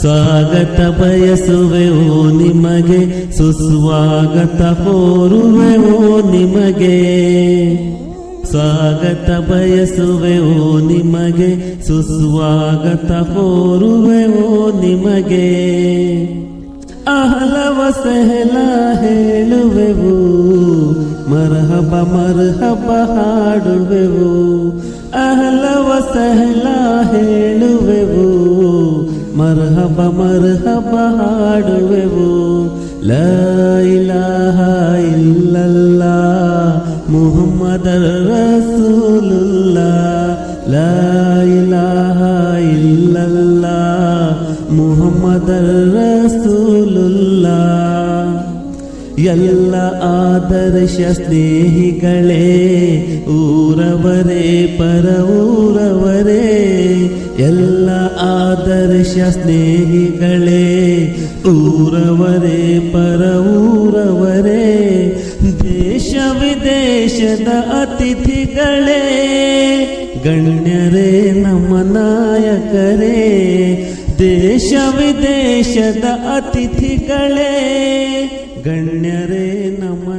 ಸ್ವಾಗತ ಬಯಸುವೆವು ನಿಮಗೆ. ಸುಸ್ವಾಗತ ಕೋರುವೆವು ನಿಮಗೆ. ಸ್ವಾಗತ ಬಯಸುವೆವು ನಿಮಗೆ. ಸುಸ್ವಾಗತ ಕೋರುವೆವು ನಿಮಗೆ. ಅಹಲವ ಸಹಲ ಹೇಳುವೆವು, ಮರಹಬ ಮರಹಬ ಹಾಡುವೆವು. ಅಹಲವ ಸಹಲ ಹೇಳುವೆವು ಮರಹಬ ಮರಹಬ ಹಾಡುವೆವು ಲಾ ಇಲಾಹ ಇಲ್ಲಲ್ಲಾ ಮುಹಮ್ಮದರ್ ರಸೂಲುಲ್ಲಾ ಲಾ ಇಲಾಹ ಇಲ್ಲಲ್ಲಾ ಮುಹಮ್ಮದರ್ ರಸೂಲುಲ್ಲಾ ಎಲ್ಲ ಆದರ್ಶ ಸ್ನೇಹಿಗಳೇ ಊರವರೇ ಪರ ಊರವರೇ ಎಲ್ಲ ಆದರ್ಶ ಸ್ನೇಹಿಗಳೇ, ಊರವರೇ ಪರ ಊರವರೇ ದೇಶ ವಿದೇಶದ ಅತಿಥಿಗಳೇ, ಗಣ್ಯರೇ, ನಮ್ಮ ನಾಯಕರೇ, ದೇಶ ವಿದೇಶದ ಅತಿಥಿಗಳೇ, ಗಣ್ಯರೇ, ನಮ್ಮ